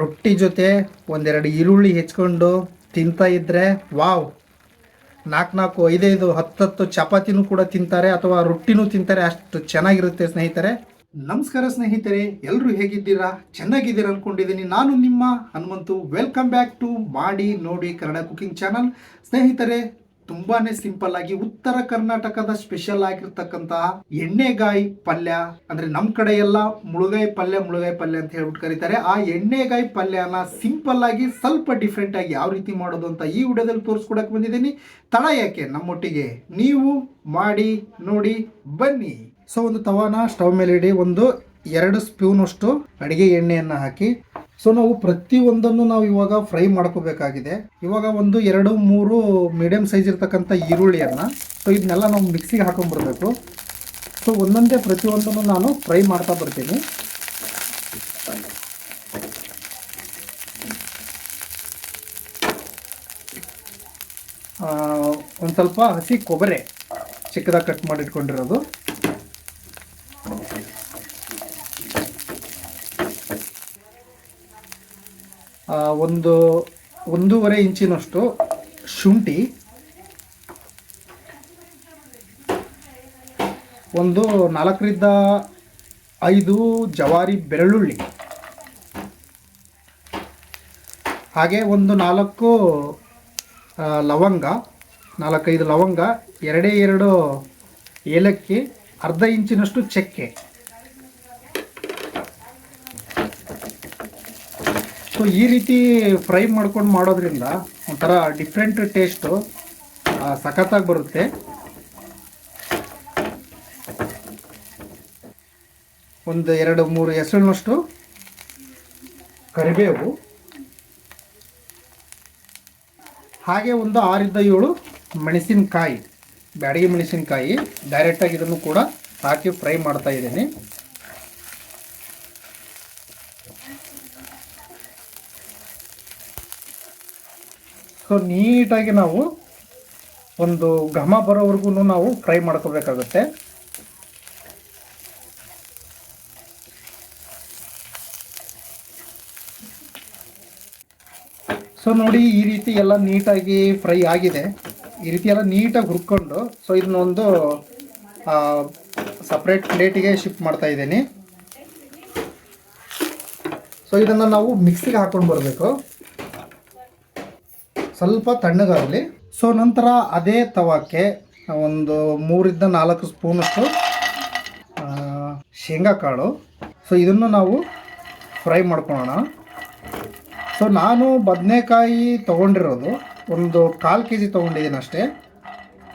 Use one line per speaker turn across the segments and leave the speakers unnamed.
ರೊಟ್ಟಿ ಜೊತೆ ಒಂದೆರಡು ಈರುಳ್ಳಿ ಹೆಚ್ಕೊಂಡು ತಿಂತಾ ಇದ್ದರೆ ವಾವ್! ನಾಲ್ಕು ನಾಲ್ಕು ಐದೈದು, ಹತ್ತತ್ತು ಚಪಾತಿನೂ ಕೂಡ ತಿಂತಾರೆ ಅಥವಾ ರೊಟ್ಟಿನೂ ತಿಂತಾರೆ, ಅಷ್ಟು ಚೆನ್ನಾಗಿರುತ್ತೆ ಸ್ನೇಹಿತರೆ. ನಮಸ್ಕಾರ ಸ್ನೇಹಿತರೆ ಎಲ್ಲರೂ ಹೇಗಿದ್ದೀರಾ? ಚೆನ್ನಾಗಿದ್ದೀರಾ ಅನ್ಕೊಂಡಿದ್ದೀನಿ. ನಾನು ನಿಮ್ಮ ಹನುಮಂತು. ವೆಲ್ಕಮ್ ಬ್ಯಾಕ್ ಟು ಮಾಡಿ ನೋಡಿ ಕನ್ನಡ ಕುಕಿಂಗ್ ಚಾನಲ್ ಸ್ನೇಹಿತರೆ ತುಂಬಾನೇ ಸಿಂಪಲ್ ಆಗಿ ಉತ್ತರ ಕರ್ನಾಟಕದ ಸ್ಪೆಷಲ್ ಆಗಿರ್ತಕ್ಕಂತಹ ಎಣ್ಣೆಗಾಯಿ ಪಲ್ಯ, ಅಂದ್ರೆ ನಮ್ ಕಡೆ ಎಲ್ಲ ಮುಳುಗಾಯಿ ಪಲ್ಯ ಮುಳುಗಾಯಿ ಪಲ್ಯ ಅಂತ ಹೇಳ್ಬಿಟ್ಟು ಕರೀತಾರೆ. ಆ ಎಣ್ಣೆಗಾಯಿ ಪಲ್ಯನ ಸಿಂಪಲ್ ಆಗಿ ಸ್ವಲ್ಪ ಡಿಫ್ರೆಂಟ್ ಆಗಿ ಯಾವ ರೀತಿ ಮಾಡೋದು ಅಂತ ಈ ವಿಡಿಯೋದಲ್ಲಿ ತೋರಿಸ್ಕೊಡಕ್ ಬಂದಿದ್ದೀನಿ. ತಡ ಯಾಕೆ? ನಮ್ಮೊಟ್ಟಿಗೆ ನೀವು ಮಾಡಿ, ನೋಡಿ, ಬನ್ನಿ. ಸೊ, ಒಂದು ತವಾನ ಸ್ಟವ್ ಮೇಲೆ ಇಡಿ ಒಂದು ಎರಡು ಸ್ಪೂನ್ ಅಷ್ಟು ಅಡಿಗೆ ಎಣ್ಣೆಯನ್ನು ಹಾಕಿ ಸೊ ನಾವು ಪ್ರತಿಯೊಂದನ್ನು ನಾವು ಇವಾಗ ಫ್ರೈ ಮಾಡ್ಕೋಬೇಕಾಗಿದೆ. ಇವಾಗ ಒಂದು ಎರಡು, ಮೂರು ಮೀಡಿಯಂ ಸೈಜ್ ಇರ್ತಕ್ಕಂಥ ಈರುಳ್ಳಿಯನ್ನು ಸೊ ಇದನ್ನೆಲ್ಲ ನಾವು ಮಿಕ್ಸಿಗೆ ಹಾಕೊಂಡ್ಬರ್ಬೇಕು. ಸೊ ಒಂದೊಂದೇ ಪ್ರತಿಯೊಂದನ್ನು ನಾನು ಫ್ರೈ ಮಾಡ್ತಾ ಬರ್ತೀನಿ. ಒಂದು ಸ್ವಲ್ಪ ಹಸಿ ಕೊಬ್ಬರಿ ಚಿಕ್ಕದಾಗಿ ಕಟ್ ಮಾಡಿ ಒಂದು, ಒಂದೂವರೆ ಇಂಚಿನಷ್ಟು ಶುಂಠಿ, ಒಂದು ನಾಲ್ಕರಿಂದ ಐದು ಜವಾರಿ ಬೆಳ್ಳುಳ್ಳಿ, ಹಾಗೆ ಒಂದು ನಾಲ್ಕು ಲವಂಗ, ನಾಲ್ಕೈದು ಲವಂಗ, ಎರಡೇ ಎರಡು ಏಲಕ್ಕಿ, ಅರ್ಧ ಇಂಚಿನಷ್ಟು ಚಕ್ಕೆ. ಸೊ ಈ ರೀತಿ ಫ್ರೈ ಮಾಡ್ಕೊಂಡು ಮಾಡೋದ್ರಿಂದ ಒಂಥರ ಡಿಫ್ರೆಂಟ್ ಟೇಸ್ಟು ಸಖತ್ತಾಗಿ ಬರುತ್ತೆ. ಒಂದು ಎರಡು ಮೂರು ಹೆಸರಿನಷ್ಟು ಕರಿಬೇವು. ಹಾಗೆ ಒಂದು ಆರಿಂದ ಏಳು ಮೆಣಸಿನಕಾಯಿ, ಬ್ಯಾಡಗಿ ಮೆಣಸಿನಕಾಯಿ. ಡೈರೆಕ್ಟಾಗಿ ಇದನ್ನು ಕೂಡ ಹಾಕಿ ಫ್ರೈ ಮಾಡ್ತಾ ಇದ್ದೀನಿ. ಸೊ ನೀಟಾಗಿ ನಾವು ಒಂದು ಘಮ ಬರೋವರೆಗೂ ನಾವು ಫ್ರೈ ಮಾಡ್ಕೋಬೇಕಾಗುತ್ತೆ. ಸೊ ನೋಡಿ ಈ ರೀತಿ ಎಲ್ಲ ನೀಟಾಗಿ ಫ್ರೈ ಆಗಿದೆ. ಈ ರೀತಿ ಎಲ್ಲ ನೀಟಾಗಿ ಹುರ್ಕೊಂಡು ಸೊ ಇದನ್ನೊಂದು ಸಪ್ರೇಟ್ ಪ್ಲೇಟಿಗೆ ಶಿಫ್ಟ್ ಮಾಡ್ತಾ ಇದ್ದೀನಿ. ಸೊ ಇದನ್ನು ನಾವು ಮಿಕ್ಸಿಗೆ ಹಾಕ್ಕೊಂಡು ಬರಬೇಕು. ಸ್ವಲ್ಪ ತಣ್ಣಗಾಗಲಿ. ಸೊ ನಂತರ ಅದೇ ತವಾಕ್ಕೆ ಒಂದು ಮೂರಿಂದ ನಾಲ್ಕು ಸ್ಪೂನಷ್ಟು ಶೇಂಗಾ ಕಾಳು. ಸೊ ಇದನ್ನು ನಾವು ಫ್ರೈ ಮಾಡ್ಕೊಳ್ಳೋಣ ಸೊ ನಾನು ಬದನೆಕಾಯಿ ತೊಗೊಂಡಿರೋದು. ಒಂದು ಕಾಲು ಕೆ ಜಿ ತೊಗೊಂಡಿದ್ದೀನಿ ಅಷ್ಟೇ.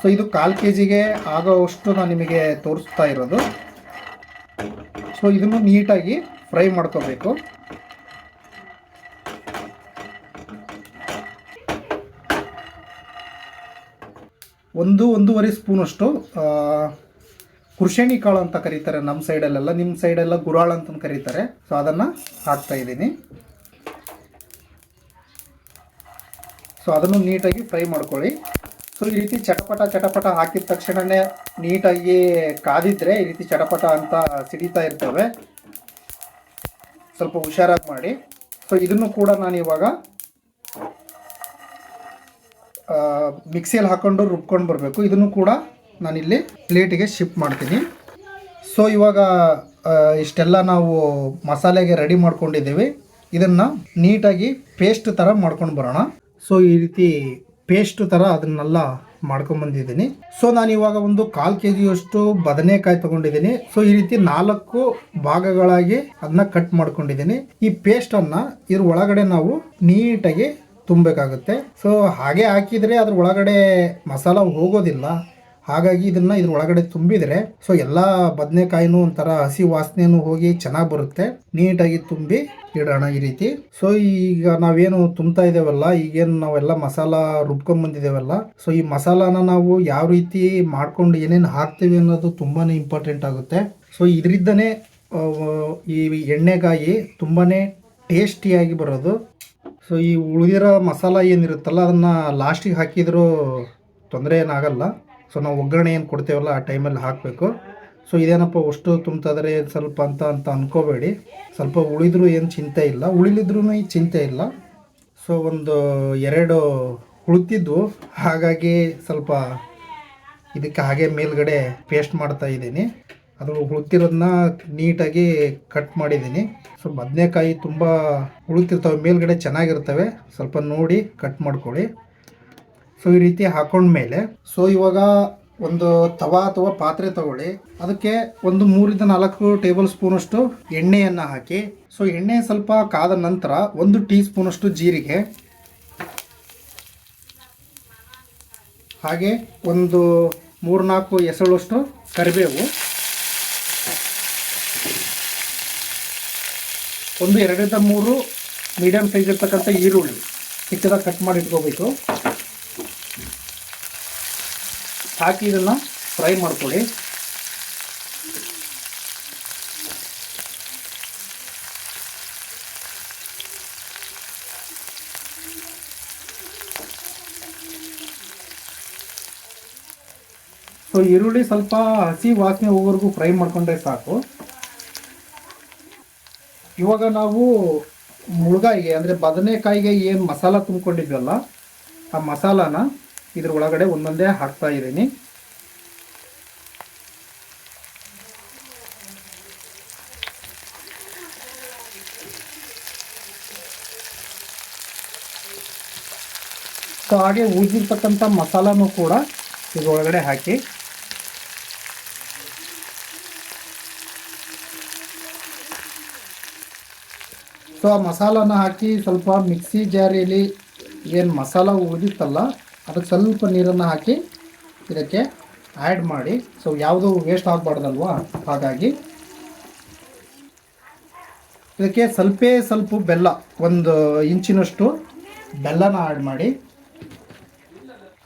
ಸೊ ಇದು ಕಾಲು ಕೆ ಜಿಗೆ ಆಗೋವಷ್ಟು ನಾನು ನಿಮಗೆ ತೋರಿಸ್ತಾ ಇರೋದು. ಸೊ ಇದನ್ನು ನೀಟಾಗಿ ಫ್ರೈ ಮಾಡ್ಕೋಬೇಕು. ಒಂದು ಒಂದೂವರೆ ಸ್ಪೂನಷ್ಟು ಕುರ್ಶೇಣಿ ಕಾಳು ಅಂತ ಕರೀತಾರೆ ನಮ್ಮ ಸೈಡಲ್ಲೆಲ್ಲ. ನಿಮ್ಮ ಸೈಡೆಲ್ಲ ಗುರಾಳ ಅಂತ ಕರೀತಾರೆ. ಸೊ ಅದನ್ನು ಹಾಕ್ತಾ ಇದ್ದೀನಿ. ಸೊ ಅದನ್ನು ನೀಟಾಗಿ ಫ್ರೈ ಮಾಡ್ಕೊಳ್ಳಿ. ಸೊ ಈ ರೀತಿ ಚಟಪಟ ಚಟಪಟ ಹಾಕಿದ ತಕ್ಷಣವೇ ನೀಟಾಗಿ ಕಾದಿದ್ರೆ ಈ ರೀತಿ ಚಟಪಟ ಅಂತ ಸಿಡಿತಾ ಇರ್ತವೆ. ಸ್ವಲ್ಪ ಹುಷಾರಾಗಿ ಮಾಡಿ. ಸೊ ಇದನ್ನು ಕೂಡ ನಾನು ಇವಾಗ ಮಿಕ್ಸಿಯಲ್ಲಿ ಹಾಕೊಂಡು ರುಬ್ಕೊಂಡು ಬರಬೇಕು. ಇದನ್ನು ಕೂಡ ನಾನಿಲ್ಲಿ ಪ್ಲೇಟಿಗೆ ಶಿಫ್ಟ್ ಮಾಡ್ತೀನಿ. ಸೊ ಇವಾಗ ಇಷ್ಟೆಲ್ಲ ನಾವು ಮಸಾಲೆಗೆ ರೆಡಿ ಮಾಡ್ಕೊಂಡಿದ್ದೀವಿ. ಇದನ್ನು ನೀಟಾಗಿ ಪೇಸ್ಟ್ ಥರ ಮಾಡ್ಕೊಂಡು ಬರೋಣ. ಸೊ ಈ ರೀತಿ ಪೇಸ್ಟ್ ಥರ ಅದನ್ನೆಲ್ಲ ಮಾಡ್ಕೊಂಬಂದಿದ್ದೀನಿ ಸೊ ನಾನು ಇವಾಗ ಒಂದು ಕಾಲು ಕೆ ಜಿಯಷ್ಟು ಬದನೆಕಾಯಿ ತೊಗೊಂಡಿದ್ದೀನಿ. ಸೊ ಈ ರೀತಿ ನಾಲ್ಕು ಭಾಗಗಳಾಗಿ ಅದನ್ನ ಕಟ್ ಮಾಡ್ಕೊಂಡಿದ್ದೀನಿ. ಈ ಪೇಸ್ಟನ್ನು ಇದ್ರ ಒಳಗಡೆ ನಾವು ನೀಟಾಗಿ ತುಂಬಬೇಕಾಗುತ್ತೆ. ಸೊ ಹಾಗೆ ಹಾಕಿದರೆ ಅದ್ರ ಒಳಗಡೆ ಮಸಾಲ ಹೋಗೋದಿಲ್ಲ. ಹಾಗಾಗಿ ಇದನ್ನು ಇದ್ರ ಒಳಗಡೆ ತುಂಬಿದರೆ ಸೊ ಎಲ್ಲ ಬದನೆಕಾಯಿನೂ ಒಂಥರ ಹಸಿ ವಾಸನೆನೂ ಹೋಗಿ ಚೆನ್ನಾಗಿ ಬರುತ್ತೆ. ನೀಟಾಗಿ ತುಂಬಿ ಇಡೋಣ ಈ ರೀತಿ. ಸೊ ಈಗ ನಾವೇನು ತುಂಬ್ತಾ ಇದ್ದೇವಲ್ಲ, ಈಗೇನು ನಾವೆಲ್ಲ ಮಸಾಲ ರುಬ್ಕೊಂಡ್ ಬಂದಿದ್ದೇವಲ್ಲ ಸೊ ಈ ಮಸಾಲಾನ ನಾವು ಯಾವ ರೀತಿ ಮಾಡ್ಕೊಂಡು ಏನೇನು ಹಾಕ್ತೀವಿ ಅನ್ನೋದು ತುಂಬಾ ಇಂಪಾರ್ಟೆಂಟ್ ಆಗುತ್ತೆ. ಸೊ ಇದರಿಂದನೇ ಈ ಎಣ್ಣೆಗಾಯಿ ತುಂಬಾ ಟೇಸ್ಟಿಯಾಗಿ ಬರೋದು. ಸೊ ಈ ಉಳಿದಿರೋ ಮಸಾಲ ಏನಿರುತ್ತಲ್ಲ, ಅದನ್ನು ಲಾಸ್ಟಿಗೆ ಹಾಕಿದರೂ ತೊಂದರೆ ಏನಾಗಲ್ಲ. ಸೊ ನಾವು ಒಗ್ಗರಣೆ ಏನು ಕೊಡ್ತೇವಲ್ಲ, ಆ ಟೈಮಲ್ಲಿ ಹಾಕಬೇಕು. ಸೊ ಇದೇನಪ್ಪ ಅಷ್ಟು ತುಂಬ್ತದ್ರೆ ಸ್ವಲ್ಪ ಅಂತ ಅಂತ ಅಂದ್ಕೋಬೇಡಿ ಸ್ವಲ್ಪ ಉಳಿದ್ರೂ ಏನು ಚಿಂತೆ ಇಲ್ಲ. ಉಳಿಲಿದ್ರೂ ಚಿಂತೆ ಇಲ್ಲ. ಸೊ ಒಂದು ಎರಡು ಉಳಿತಿದ್ವು. ಹಾಗಾಗಿ ಸ್ವಲ್ಪ ಇದಕ್ಕೆ ಹಾಗೆ ಮೇಲ್ಗಡೆ ಪೇಸ್ಟ್ ಮಾಡ್ತಾ ಇದ್ದೀನಿ. ಅದು ಉಳುತ್ತಿರೋದನ್ನ ನೀಟಾಗಿ ಕಟ್ ಮಾಡಿದ್ದೀನಿ. ಸೊ ಬದನೆಕಾಯಿ ತುಂಬ ಉಳಿತಿರ್ತವೆ ಮೇಲ್ಗಡೆ ಚೆನ್ನಾಗಿರ್ತವೆ ಸ್ವಲ್ಪ ನೋಡಿ ಕಟ್ ಮಾಡ್ಕೊಳ್ಳಿ. ಸೊ ಈ ರೀತಿ ಹಾಕೊಂಡ್ಮೇಲೆ ಸೊ ಇವಾಗ ಒಂದು ತವಾ ಅಥವಾ ಪಾತ್ರೆ ತಗೊಳ್ಳಿ. ಅದಕ್ಕೆ ಒಂದು ಮೂರಿಂದ ನಾಲ್ಕು ಟೇಬಲ್ ಸ್ಪೂನಷ್ಟು ಎಣ್ಣೆಯನ್ನು ಹಾಕಿ. ಸೊ ಎಣ್ಣೆ ಸ್ವಲ್ಪ ಕಾದ ನಂತರ ಒಂದು ಟೀ ಸ್ಪೂನಷ್ಟು ಜೀರಿಗೆ. ಹಾಗೆ ಒಂದು ಮೂರ್ನಾಲ್ಕು ಎಸಳಷ್ಟು ಕರಿಬೇವು. ಒಂದು ಎರಡರಿಂದ ಮೂರು ಮೀಡಿಯಮ್ ಸೈಜ್ ಇರ್ತಕ್ಕಂಥ ಈರುಳ್ಳಿ ಚಿಕ್ಕದಾಗಿ ಕಟ್ ಮಾಡಿ ಇಟ್ಕೋಬೇಕು. ಹಾಕಿ ಇದನ್ನು ಫ್ರೈ ಮಾಡ್ಕೊಳ್ಳಿ. ಸೊ ಈರುಳ್ಳಿ ಸ್ವಲ್ಪ ಹಸಿ ವಾಸನೆ ಹೋಗೋವರೆಗೂ ಫ್ರೈ ಮಾಡ್ಕೊಂಡ್ರೆ ಸಾಕು. ಇವಾಗ ನಾವು ಮುಳುಗಾಯಿಗೆ, ಅಂದರೆ ಬದನೆಕಾಯಿಗೆ ಏನು ಮಸಾಲ ತುಂಬಿಕೊಂಡಿದ್ವಲ್ಲ, ಆ ಮಸಾಲಾನ ಇದ್ರ ಒಳಗಡೆ ಒಂದೊಂದೇ ಹಾಕ್ತಾ ಇದ್ದೀನಿ. ಸೊ ಹಾಗೆ ಉಳಿದಿರ್ತಕ್ಕಂಥ ಮಸಾಲನೂ ಕೂಡ ಇದ್ರೊಳಗಡೆ ಹಾಕಿ ಸೊ ಆ ಮಸಾಲಾನ ಹಾಕಿ ಸ್ವಲ್ಪ ಮಿಕ್ಸಿ ಜಾರಿಯಲ್ಲಿ ಏನು ಮಸಾಲ ಉಳಿದಿತ್ತಲ್ಲ, ಅದಕ್ಕೆ ಸ್ವಲ್ಪ ನೀರನ್ನು ಹಾಕಿ ಇದಕ್ಕೆ ಆ್ಯಡ್ ಮಾಡಿ. ಸೊ ಯಾವುದು ವೇಸ್ಟ್ ಆಗಬಾರ್ದಲ್ವಾ? ಹಾಗಾಗಿ ಇದಕ್ಕೆ ಸ್ವಲ್ಪ ಸ್ವಲ್ಪ ಬೆಲ್ಲ, ಒಂದು ಇಂಚಿನಷ್ಟು ಬೆಲ್ಲನ ಆ್ಯಡ್ ಮಾಡಿ.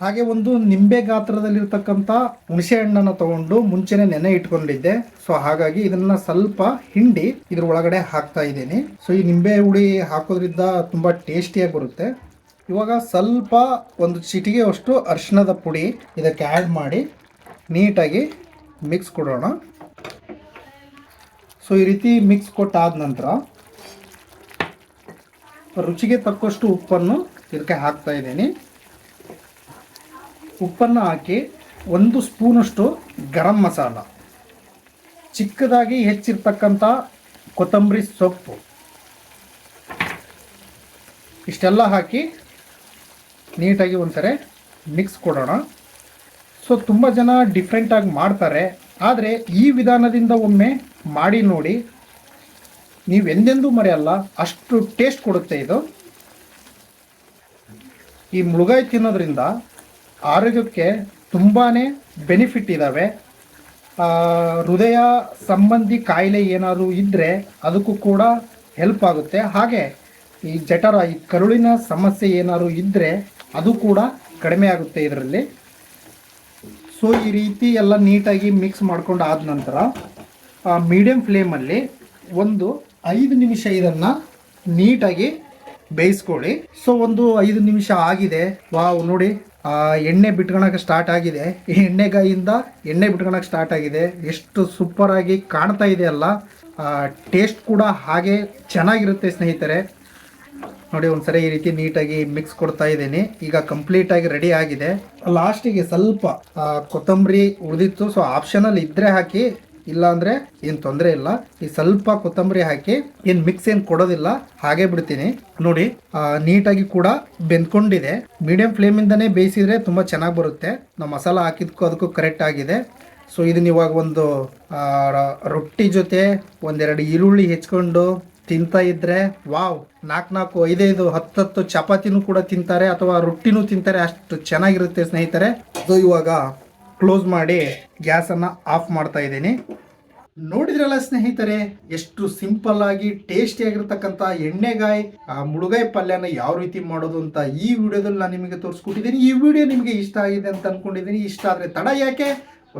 ಹಾಗೆ ಒಂದು ನಿಂಬೆ ಗಾತ್ರದಲ್ಲಿರ್ತಕ್ಕಂಥ ಹುಣಸೆ ಹಣ್ಣನ್ನು ತಗೊಂಡು ಮುಂಚೆನೆ ನೆನೆ ಇಟ್ಕೊಂಡಿದ್ದೆ. ಸೊ ಹಾಗಾಗಿ ಇದನ್ನ ಸ್ವಲ್ಪ ಹಿಂಡಿ ಇದ್ರ ಒಳಗಡೆ ಹಾಕ್ತಾ ಇದ್ದೀನಿ. ಸೊ ಈ ನಿಂಬೆ ಹುಳಿ ಹಾಕೋದ್ರಿಂದ ತುಂಬಾ ಟೇಸ್ಟಿಯಾಗಿ ಬರುತ್ತೆ. ಇವಾಗ ಸ್ವಲ್ಪ ಒಂದು ಚಿಟಿಗೆ ಅಷ್ಟು ಅರಿಶಿಣದ ಪುಡಿ ಇದಕ್ಕೆ ಆ್ಯಡ್ ಮಾಡಿ ನೀಟಾಗಿ ಮಿಕ್ಸ್ ಕೊಡೋಣ. ಸೊ ಈ ರೀತಿ ಮಿಕ್ಸ್ ಕೊಟ್ಟಾದ ನಂತರ ರುಚಿಗೆ ತಕ್ಕಷ್ಟು ಉಪ್ಪನ್ನು ಇದಕ್ಕೆ ಹಾಕ್ತಾ ಇದ್ದೀನಿ. ಉಪ್ಪನ್ನು ಹಾಕಿ ಒಂದು ಸ್ಪೂನಷ್ಟು ಗರಂ ಮಸಾಲ. ಚಿಕ್ಕದಾಗಿ ಹೆಚ್ಚಿರ್ತಕ್ಕಂಥ ಕೊತ್ತಂಬರಿ ಸೊಪ್ಪು. ಇಷ್ಟೆಲ್ಲ ಹಾಕಿ ನೀಟಾಗಿ ಒಂದ್ಸರಿ ಮಿಕ್ಸ್ ಕೊಡೋಣ. ಸೊ ತುಂಬ ಜನ ಡಿಫ್ರೆಂಟಾಗಿ ಮಾಡ್ತಾರೆ. ಆದರೆ ಈ ವಿಧಾನದಿಂದ ಒಮ್ಮೆ ಮಾಡಿ ನೋಡಿ. ನೀವು ಎಂದೆಂದೂ ಮರೆಯಲ್ಲ, ಅಷ್ಟು ಟೇಸ್ಟ್ ಕೊಡುತ್ತೆ ಇದು. ಈ ಮುಳುಗಾಯಿ ತಿನ್ನೋದ್ರಿಂದ ಆರೋಗ್ಯಕ್ಕೆ ತುಂಬಾ ಬೆನಿಫಿಟ್ ಇದ್ದಾವೆ ಹೃದಯ ಸಂಬಂಧಿ ಕಾಯಿಲೆ ಏನಾದರೂ ಇದ್ದರೆ ಅದಕ್ಕೂ ಕೂಡ ಹೆಲ್ಪ್ ಆಗುತ್ತೆ. ಹಾಗೆ ಈ ಜಠರ, ಈ ಕರುಳಿನ ಸಮಸ್ಯೆ ಏನಾದರೂ ಇದ್ದರೆ ಅದು ಕೂಡ ಕಡಿಮೆ ಆಗುತ್ತೆ ಇದರಲ್ಲಿ. ಸೊ ಈ ರೀತಿ ಎಲ್ಲ ನೀಟಾಗಿ ಮಿಕ್ಸ್ ಮಾಡ್ಕೊಂಡು ಆದ ನಂತರ ಮೀಡಿಯಂ ಫ್ಲೇಮಲ್ಲಿ ಒಂದು ಐದು ನಿಮಿಷ ಇದನ್ನು ನೀಟಾಗಿ ಬೇಯಿಸ್ಕೊಳ್ಳಿ. ಸೊ ಒಂದು ಐದು ನಿಮಿಷ ಆಗಿದೆ. ವಾವ್, ನೋಡಿ. ಎಣ್ಣೆ ಬಿಟ್ಕೊಳಕ್ಕೆ ಸ್ಟಾರ್ಟ್ ಆಗಿದೆ. ಈ ಎಣ್ಣೆಗಾಯಿಂದ ಎಣ್ಣೆ ಬಿಟ್ಕೊಳಕ್ಕೆ ಸ್ಟಾರ್ಟ್ ಆಗಿದೆ. ಎಷ್ಟು ಸೂಪರ್ ಆಗಿ ಕಾಣ್ತಾ ಇದೆ ಅಲ್ಲ. ಟೇಸ್ಟ್ ಕೂಡ ಹಾಗೆ ಚೆನ್ನಾಗಿರುತ್ತೆ ಸ್ನೇಹಿತರೆ. ನೋಡಿ, ಒಂದ್ಸರಿ ಈ ರೀತಿ ನೀಟಾಗಿ ಮಿಕ್ಸ್ ಕೊಡ್ತಾ ಇದ್ದೀನಿ. ಈಗ ಕಂಪ್ಲೀಟ್ ಆಗಿ ರೆಡಿ ಆಗಿದೆ. ಲಾಸ್ಟಿಗೆ ಸ್ವಲ್ಪ ಕೊತ್ತಂಬರಿ ಉಳಿದಿತ್ತು. ಸೊ ಆಪ್ಷನಲ್ ಇದ್ರೆ ಹಾಕಿ ಇಲ್ಲ ಅಂದ್ರೆ ಏನ್ ತೊಂದರೆ ಇಲ್ಲ. ಈ ಸ್ವಲ್ಪ ಕೊತ್ತಂಬರಿ ಹಾಕಿ ಏನ್ ಮಿಕ್ಸ್ ಏನ್ ಕೊಡೋದಿಲ್ಲ, ಹಾಗೆ ಬಿಡ್ತೀನಿ. ನೋಡಿ ನೀಟಾಗಿ ಕೂಡ ಬೆಂದ್ಕೊಂಡಿದೆ. ಮೀಡಿಯಂ ಫ್ಲೇಮ್ ಇಂದಾನೇ ಬೇಯಿಸಿದ್ರೆ ತುಂಬಾ ಚೆನ್ನಾಗಿ ಬರುತ್ತೆ. ನಾವು ಮಸಾಲ ಹಾಕಿದ್ಕೂ ಅದಕ್ಕೂ ಕರೆಕ್ಟ್ ಆಗಿದೆ. ಸೊ ಇದನ್ನ ಇವಾಗ ಒಂದು ರೊಟ್ಟಿ ಜೊತೆ ಒಂದೆರಡು ಈರುಳ್ಳಿ ಹೆಚ್ಕೊಂಡು ತಿಂತಾ ಇದ್ರೆ ವಾವ್! ನಾಲ್ಕು ನಾಲ್ಕು ಐದೈದು, ಹತ್ತತ್ತು ಚಪಾತಿನೂ ಕೂಡ ತಿಂತಾರೆ ಅಥವಾ ರೊಟ್ಟಿನೂ ತಿಂತಾರೆ. ಅಷ್ಟು ಚೆನ್ನಾಗಿರುತ್ತೆ ಸ್ನೇಹಿತರೆ. ಸೊ ಇವಾಗ ಕ್ಲೋಸ್ ಮಾಡಿ ಗ್ಯಾಸನ್ನು ಆಫ್ ಮಾಡ್ತಾ ಇದ್ದೀನಿ. ನೋಡಿದ್ರಲ್ಲ ಸ್ನೇಹಿತರೆ, ಎಷ್ಟು ಸಿಂಪಲ್ ಆಗಿ ಟೇಸ್ಟಿ ಆಗಿರ್ತಕ್ಕಂಥ ಎಣ್ಣೆಗಾಯಿ, ಆ ಮುಳುಗಾಯಿ ಪಲ್ಯನ ಯಾವ ರೀತಿ ಮಾಡೋದು ಅಂತ ಈ ವಿಡಿಯೋದಲ್ಲಿ ನಾನು ನಿಮಗೆ ತೋರಿಸ್ಕೊಟ್ಟಿದ್ದೀನಿ. ಈ ವಿಡಿಯೋ ನಿಮಗೆ ಇಷ್ಟ ಆಗಿದೆ ಅಂತ ಅನ್ಕೊಂಡಿದ್ದೀನಿ. ಇಷ್ಟ ಆದರೆ ತಡ ಯಾಕೆ?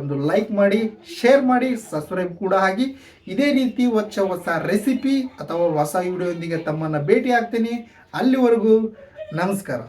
ಒಂದು ಲೈಕ್ ಮಾಡಿ, ಶೇರ್ ಮಾಡಿ, ಸಬ್ಸ್ಕ್ರೈಬ್ ಕೂಡ ಆಗಿ. ಇದೇ ರೀತಿ ಹೊಚ್ಚ ಹೊಸ ರೆಸಿಪಿ ಅಥವಾ ಹೊಸ ವಿಡಿಯೋದೊಂದಿಗೆ ತಮ್ಮನ್ನು ಭೇಟಿ ಆಗ್ತೀನಿ ಅಲ್ಲಿವರೆಗೂ ನಮಸ್ಕಾರ.